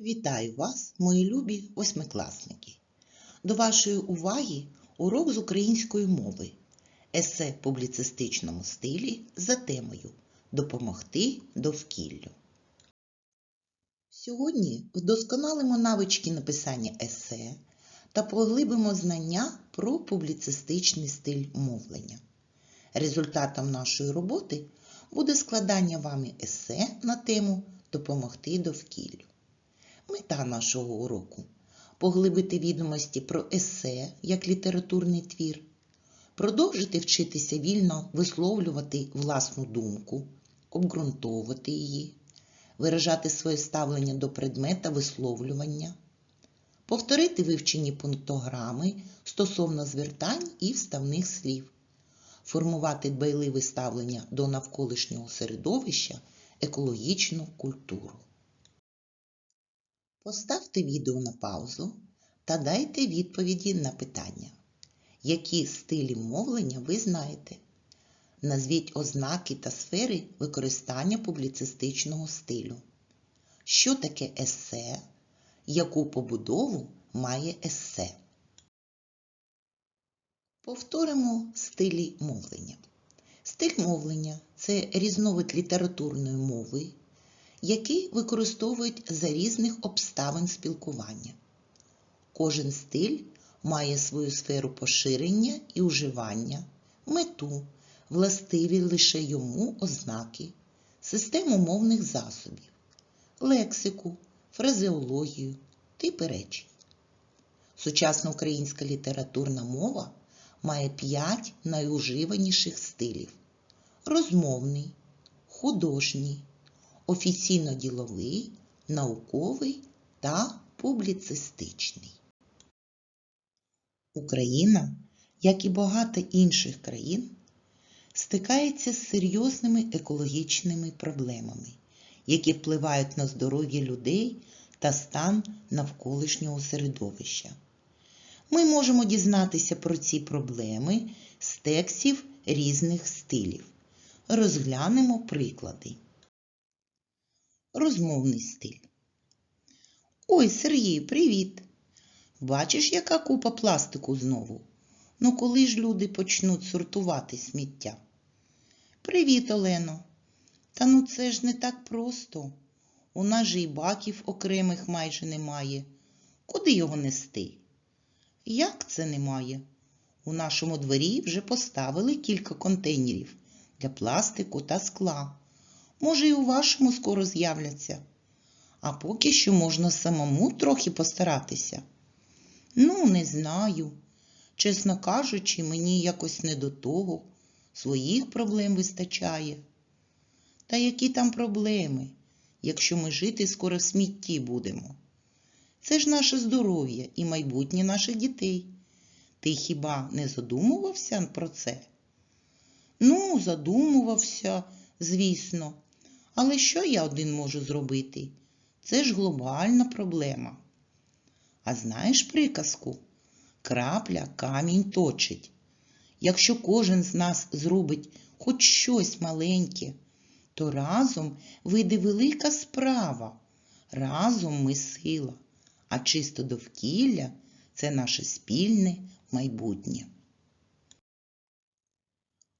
Вітаю вас, мої любі восьмикласники. До вашої уваги урок з української мови. Есе в публіцистичному стилі за темою Допомогти довкіллю. Сьогодні вдосконалимо навички написання есе та поглибимо знання про публіцистичний стиль мовлення. Результатом нашої роботи буде складання вами есе на тему Допомогти довкіллю. Мета нашого уроку поглибити відомості про есе як літературний твір, продовжити вчитися вільно висловлювати власну думку, обґрунтовувати її, виражати своє ставлення до предмета висловлювання, повторити вивчені пунктограми стосовно звертань і вставних слів, формувати дбайливе ставлення до навколишнього середовища, екологічну культуру. Поставте відео на паузу та дайте відповіді на питання. Які стилі мовлення ви знаєте? Назвіть ознаки та сфери використання публіцистичного стилю. Що таке есе? Яку побудову має есе? Повторимо стилі мовлення. Стиль мовлення це різновид літературної мови, які використовують за різних обставин спілкування. Кожен стиль має свою сферу поширення і уживання, мету, властиві лише йому ознаки, систему мовних засобів, лексику, фразеологію, типи речень. Сучасна українська літературна мова має п'ять найуживаніших стилів: розмовний, художній, офіційно-діловий, науковий та публіцистичний. Україна, як і багато інших країн, стикається з серйозними екологічними проблемами, які впливають на здоров'я людей та стан навколишнього середовища. Ми можемо дізнатися про ці проблеми з текстів різних стилів. Розглянемо приклади. Розмовний стиль. Ой, Сергій, привіт! Бачиш, яка купа пластику знову? Ну коли ж люди почнуть сортувати сміття? Привіт, Олено. Та ну це ж не так просто. У нас же і баків окремих майже немає. Куди його нести? Як це немає? У нашому дворі вже поставили кілька контейнерів для пластику та скла. Може, і у вашому скоро з'являться. А поки що можна самому трохи постаратися. Ну, не знаю. Чесно кажучи, мені якось не до того. Своїх проблем вистачає. Та які там проблеми, якщо ми жити скоро в смітті будемо? Це ж наше здоров'я і майбутнє наших дітей. Ти хіба не задумувався про це? Ну, задумувався, звісно. Але що я один можу зробити? Це ж глобальна проблема. А знаєш приказку? Крапля камінь точить. Якщо кожен з нас зробить хоч щось маленьке, то разом вийде велика справа. Разом ми сила, а чисто довкілля це наше спільне майбутнє.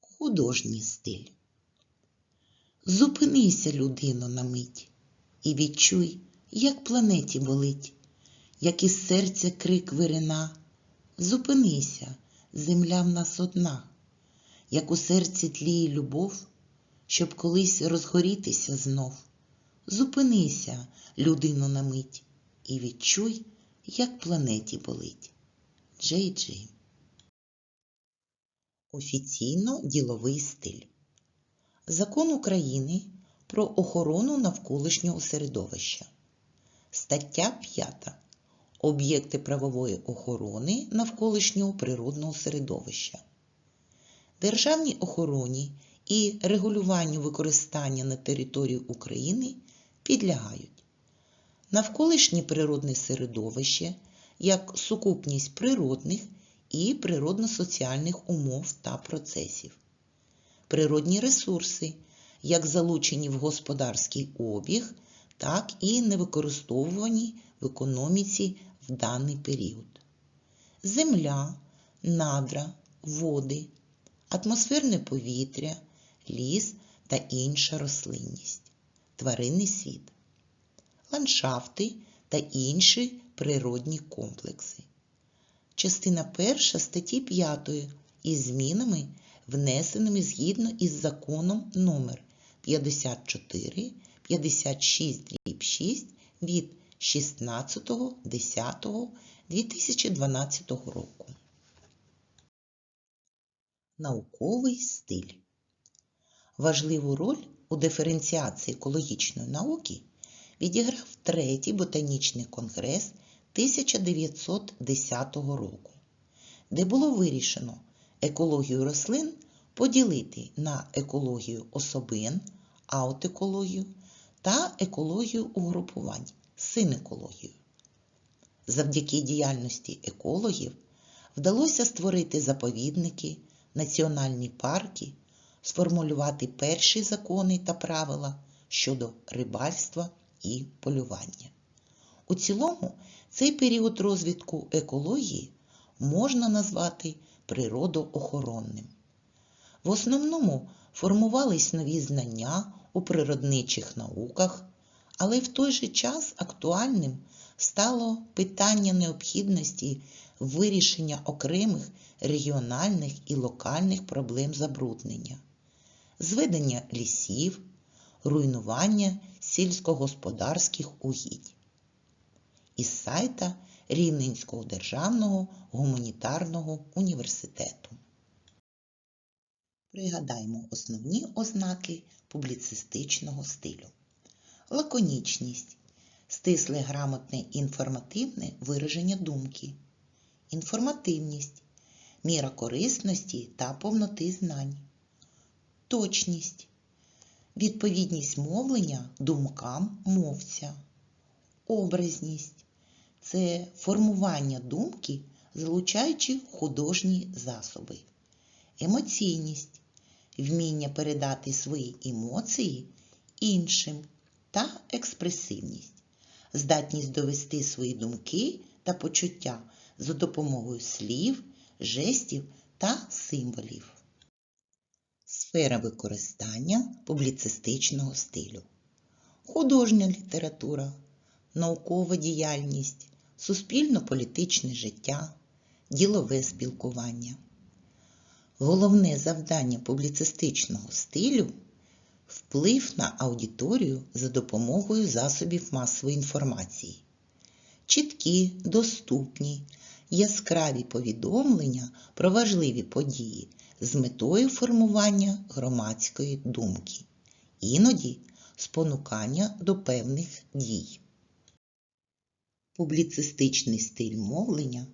Художній стиль. Зупинися, людино, на мить, і відчуй, як планеті болить, як із серця крик вирина. Зупинися, земля в нас одна, як у серці тліє любов, щоб колись розгорітися знов. Зупинися, людино, на мить, і відчуй, як планеті болить. Джей Джей. Офіційно діловий стиль. Закон України про охорону навколишнього середовища. Стаття 5. Об'єкти правової охорони навколишнього природного середовища. Державній охороні і регулюванню використання на території України підлягають навколишнє природне середовище як сукупність природних і природно-соціальних умов та процесів природні ресурси, як залучені в господарський обіг, так і не використовувані в економіці в даний період. Земля, надра, води, атмосферне повітря, ліс та інша рослинність, тваринний світ, ландшафти та інші природні комплекси. Частина перша статті 5 із змінами, внесеними згідно із законом номер 54 56 6 від 16.10.2012 року. Науковий стиль. Важливу роль у диференціації екологічної науки відіграв третій ботанічний конгрес 1910 року, де було вирішено екологію рослин поділити на екологію особин, аутекологію та екологію угрупувань, синекологію. Завдяки діяльності екологів вдалося створити заповідники, національні парки, сформулювати перші закони та правила щодо рибальства і полювання. У цілому, цей період розвитку екології можна назвати природоохоронним. В основному формувались нові знання у природничих науках, але в той же час актуальним стало питання необхідності вирішення окремих регіональних і локальних проблем забруднення, зведення лісів, руйнування сільськогосподарських угідь. Із сайта Рівненського державного гуманітарного університету. Пригадаймо основні ознаки публіцистичного стилю. Лаконічність. Стисле грамотне інформативне вираження думки, інформативність, міра корисності та повноти знань, точність, відповідність мовлення думкам мовця, образність це формування думки, залучаючи художні засоби, емоційність, вміння передати свої емоції іншим та експресивність, здатність довести свої думки та почуття за допомогою слів, жестів та символів. Сфера використання публіцистичного стилю. Художня література, наукова діяльність, суспільно-політичне життя, ділове спілкування. Головне завдання публіцистичного стилю вплив на аудиторію за допомогою засобів масової інформації. Чіткі, доступні, яскраві повідомлення про важливі події з метою формування громадської думки, іноді спонукання до певних дій. Публіцистичний стиль мовлення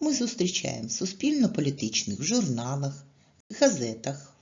ми зустрічаємо в суспільно-політичних журналах, газетах,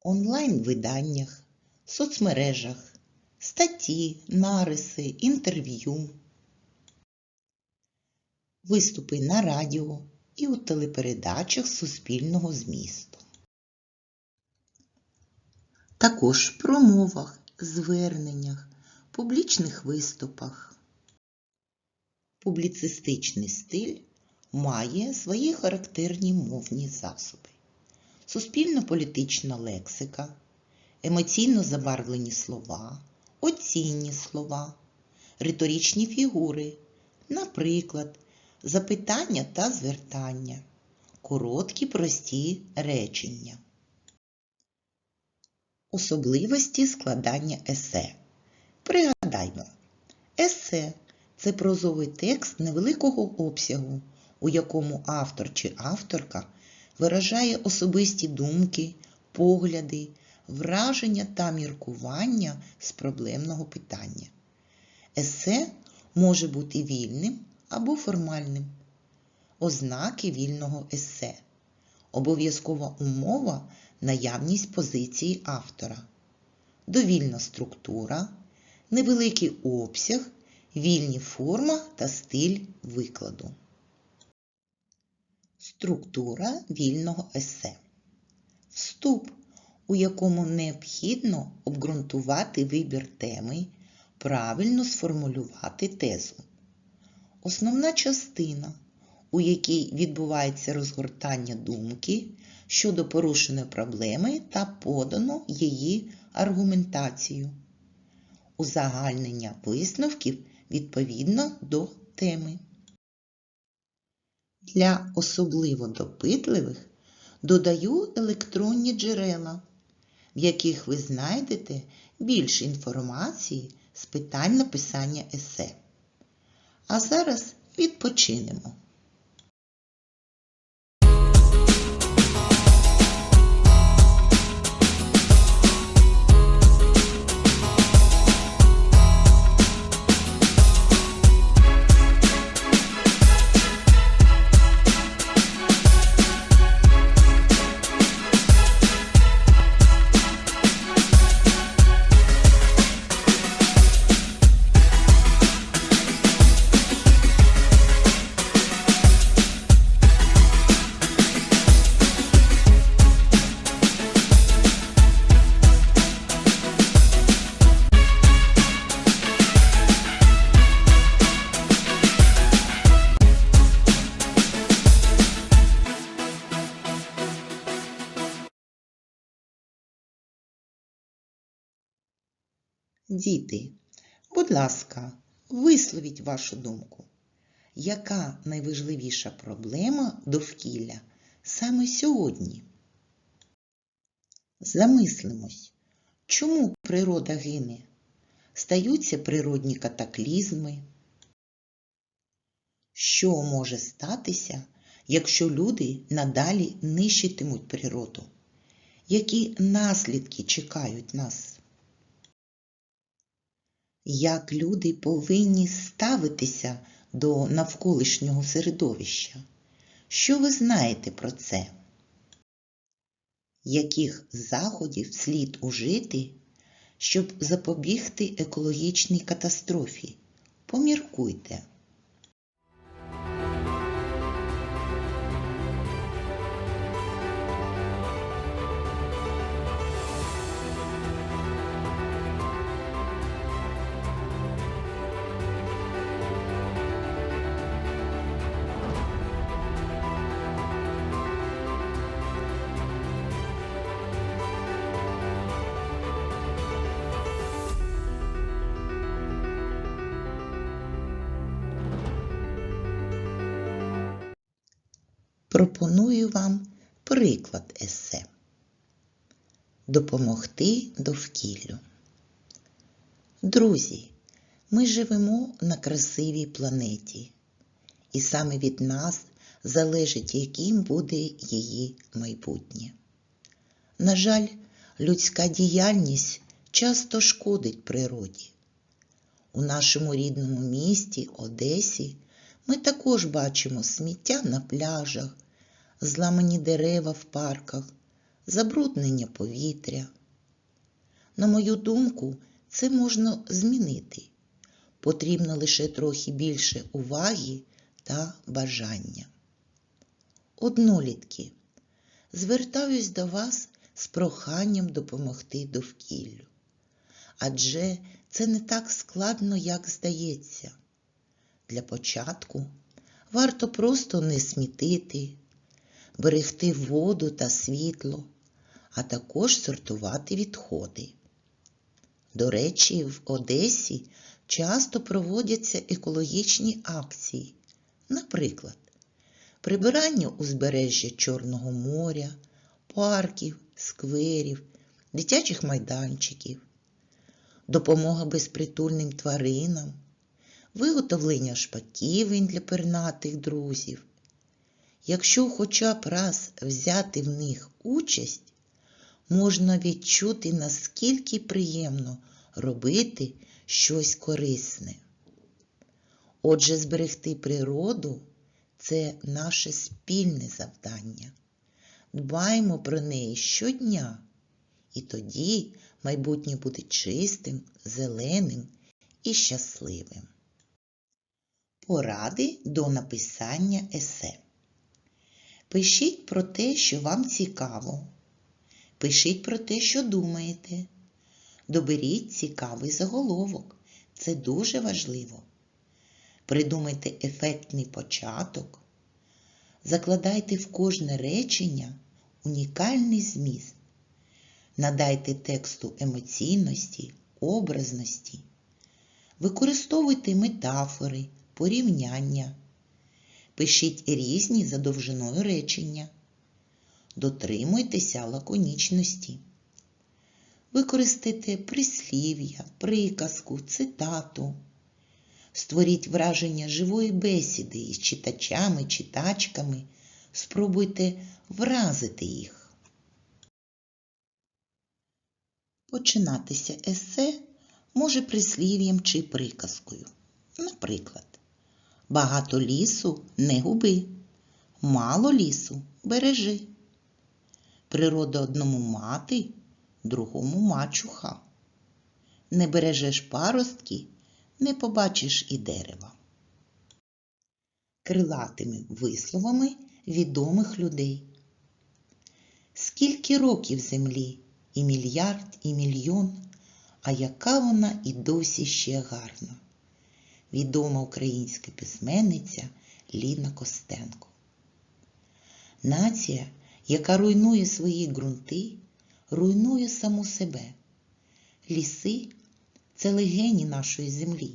онлайн-виданнях, соцмережах, статті, нариси, інтерв'ю, виступи на радіо і у телепередачах суспільного змісту. Також в промовах, зверненнях, публічних виступах. Публіцистичний стиль має свої характерні мовні засоби. Суспільно-політична лексика, емоційно забарвлені слова, оцінні слова, риторичні фігури, наприклад, запитання та звертання, короткі прості речення. Особливості складання есе. Пригадаймо, есе це прозовий текст невеликого обсягу, у якому автор чи авторка виражає особисті думки, погляди, враження та міркування з проблемного питання. Есе може бути вільним або формальним. Ознаки вільного есе. Обов'язкова умова наявність позиції автора. Довільна структура, невеликий обсяг, вільні форма та стиль викладу. Структура вільного есе. Вступ, у якому необхідно обґрунтувати вибір теми, правильно сформулювати тезу. Основна частина, у якій відбувається розгортання думки щодо порушеної проблеми та подано її аргументацію. Узагальнення висновків відповідно до теми. Для особливо допитливих додаю електронні джерела, в яких ви знайдете більше інформації з питань написання есе. А зараз відпочинемо. Діти, будь ласка, висловіть вашу думку. Яка найважливіша проблема довкілля саме сьогодні? Замислимось, чому природа гине? Стаються природні катаклізми? Що може статися, якщо люди надалі нищитимуть природу? Які наслідки чекають нас? Як люди повинні ставитися до навколишнього середовища. Що ви знаєте про це? Яких заходів слід ужити, щоб запобігти екологічній катастрофі? Поміркуйте. Пропоную вам приклад есе. Допомогти довкіллю. Друзі, ми живемо на красивій планеті, і саме від нас залежить, яким буде її майбутнє. На жаль, людська діяльність часто шкодить природі. У нашому рідному місті Одесі ми також бачимо сміття на пляжах, зламані дерева в парках, забруднення повітря. На мою думку, це можна змінити. Потрібно лише трохи більше уваги та бажання. Однолітки, звертаюсь до вас з проханням допомогти довкіллю. Адже це не так складно, як здається. Для початку варто просто не смітити, берегти воду та світло, а також сортувати відходи. До речі, в Одесі часто проводяться екологічні акції, наприклад, прибирання узбережжя Чорного моря, парків, скверів, дитячих майданчиків, допомога безпритульним тваринам, виготовлення шпаківень для пернатих друзів. Якщо хоча б раз взяти в них участь, можна відчути, наскільки приємно робити щось корисне. Отже, зберегти природу це наше спільне завдання. Дбаємо про неї щодня, і тоді майбутнє буде чистим, зеленим і щасливим. Поради до написання есе. Пишіть про те, що вам цікаво. Пишіть про те, що думаєте. Доберіть цікавий заголовок. Це дуже важливо. Придумайте ефектний початок, закладайте в кожне речення унікальний зміст, надайте тексту емоційності, образності, використовуйте метафори, порівняння, пишіть різні за довжиною речення, дотримуйтеся лаконічності. Використайте прислів'я, приказку, цитату. Створіть враження живої бесіди із читачами, читачками. Спробуйте вразити їх. Починатися есе може прислів'ям чи приказкою. Наприклад, багато лісу не губи, мало лісу бережи. Природа одному мати, другому мачуха. Не бережеш паростки, не побачиш і дерева. Крилатими висловами відомих людей. Скільки років землі, і мільярд, і мільйон, а яка вона і досі ще гарна. Відома українська письменниця Ліна Костенко. Нація, яка руйнує свої ґрунти, руйнує саму себе. Ліси це легені нашої землі,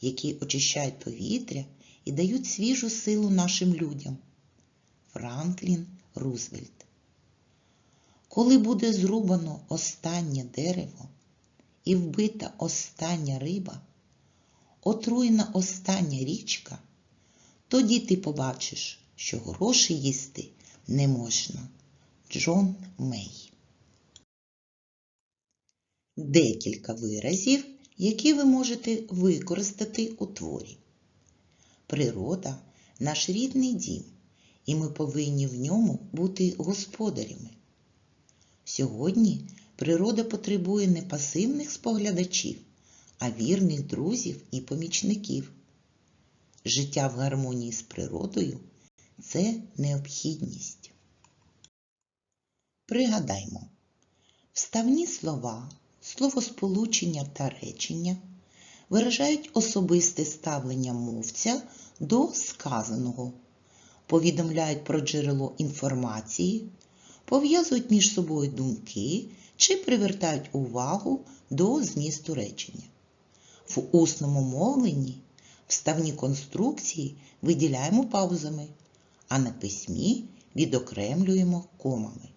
які очищають повітря і дають свіжу силу нашим людям. Франклін Рузвельт. Коли буде зрубано останнє дерево і вбита остання риба, отруєна остання річка, тоді ти побачиш, що гроші їсти не можна. Джон Мей. Декілька виразів, які ви можете використати у творі. Природа наш рідний дім, і ми повинні в ньому бути господарями. Сьогодні природа потребує не пасивних споглядачів, а вірних друзів і помічників. Життя в гармонії з природою це необхідність. Пригадаймо, вставні слова, словосполучення та речення виражають особисте ставлення мовця до сказаного, повідомляють про джерело інформації, пов'язують між собою думки чи привертають увагу до змісту речення. В усному мовленні вставні конструкції виділяємо паузами, а на письмі відокремлюємо комами.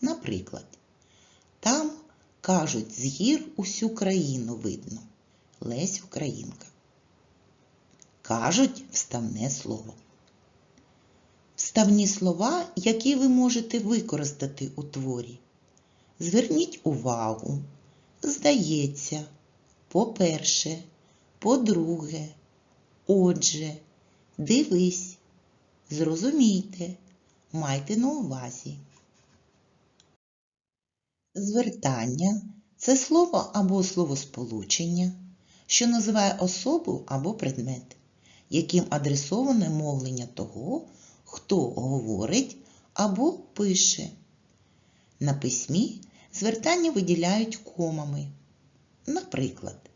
Наприклад, там кажуть з гір усю країну видно. Лесь Українка. Кажуть вставне слово. Вставні слова, які ви можете використати у творі. Зверніть увагу, здається, по-перше, по-друге, отже, дивись, зрозумійте, майте на увазі. Звертання це слово або словосполучення, що називає особу або предмет, яким адресоване мовлення того, хто говорить або пише. На письмі звертання виділяють комами. Наприклад,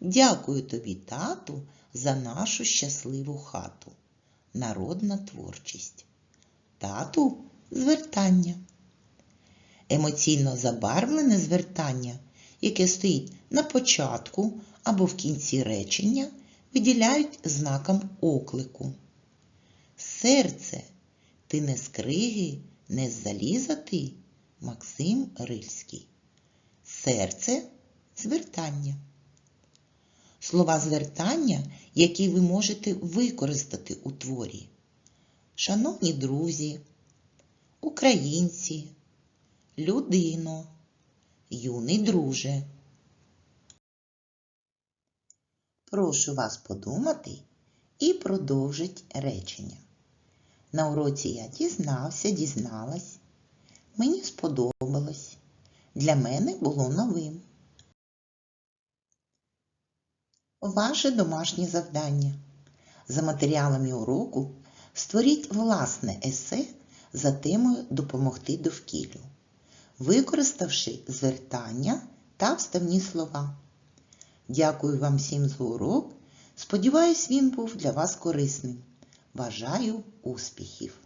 Дякую тобі, тату, за нашу щасливу хату. Народна творчість. Тату звертання. Емоційно забарвлене звертання, яке стоїть на початку або в кінці речення, виділяють знаком оклику. Серце, ти не з криги, не з заліза ти, Максим Рильський. Серце звертання. Слова звертання, які ви можете використати у творі. Шановні друзі, українці, людино, юний друже. Прошу вас подумати і продовжить речення. На уроці я дізнався, дізналась. Мені сподобалось. Для мене було новим. Ваше домашнє завдання. За матеріалами уроку створіть власне есе за темою Допомогти довкіллю, використавши звертання та вставні слова. Дякую вам всім за урок. Сподіваюсь, він був для вас корисним. Бажаю успіхів!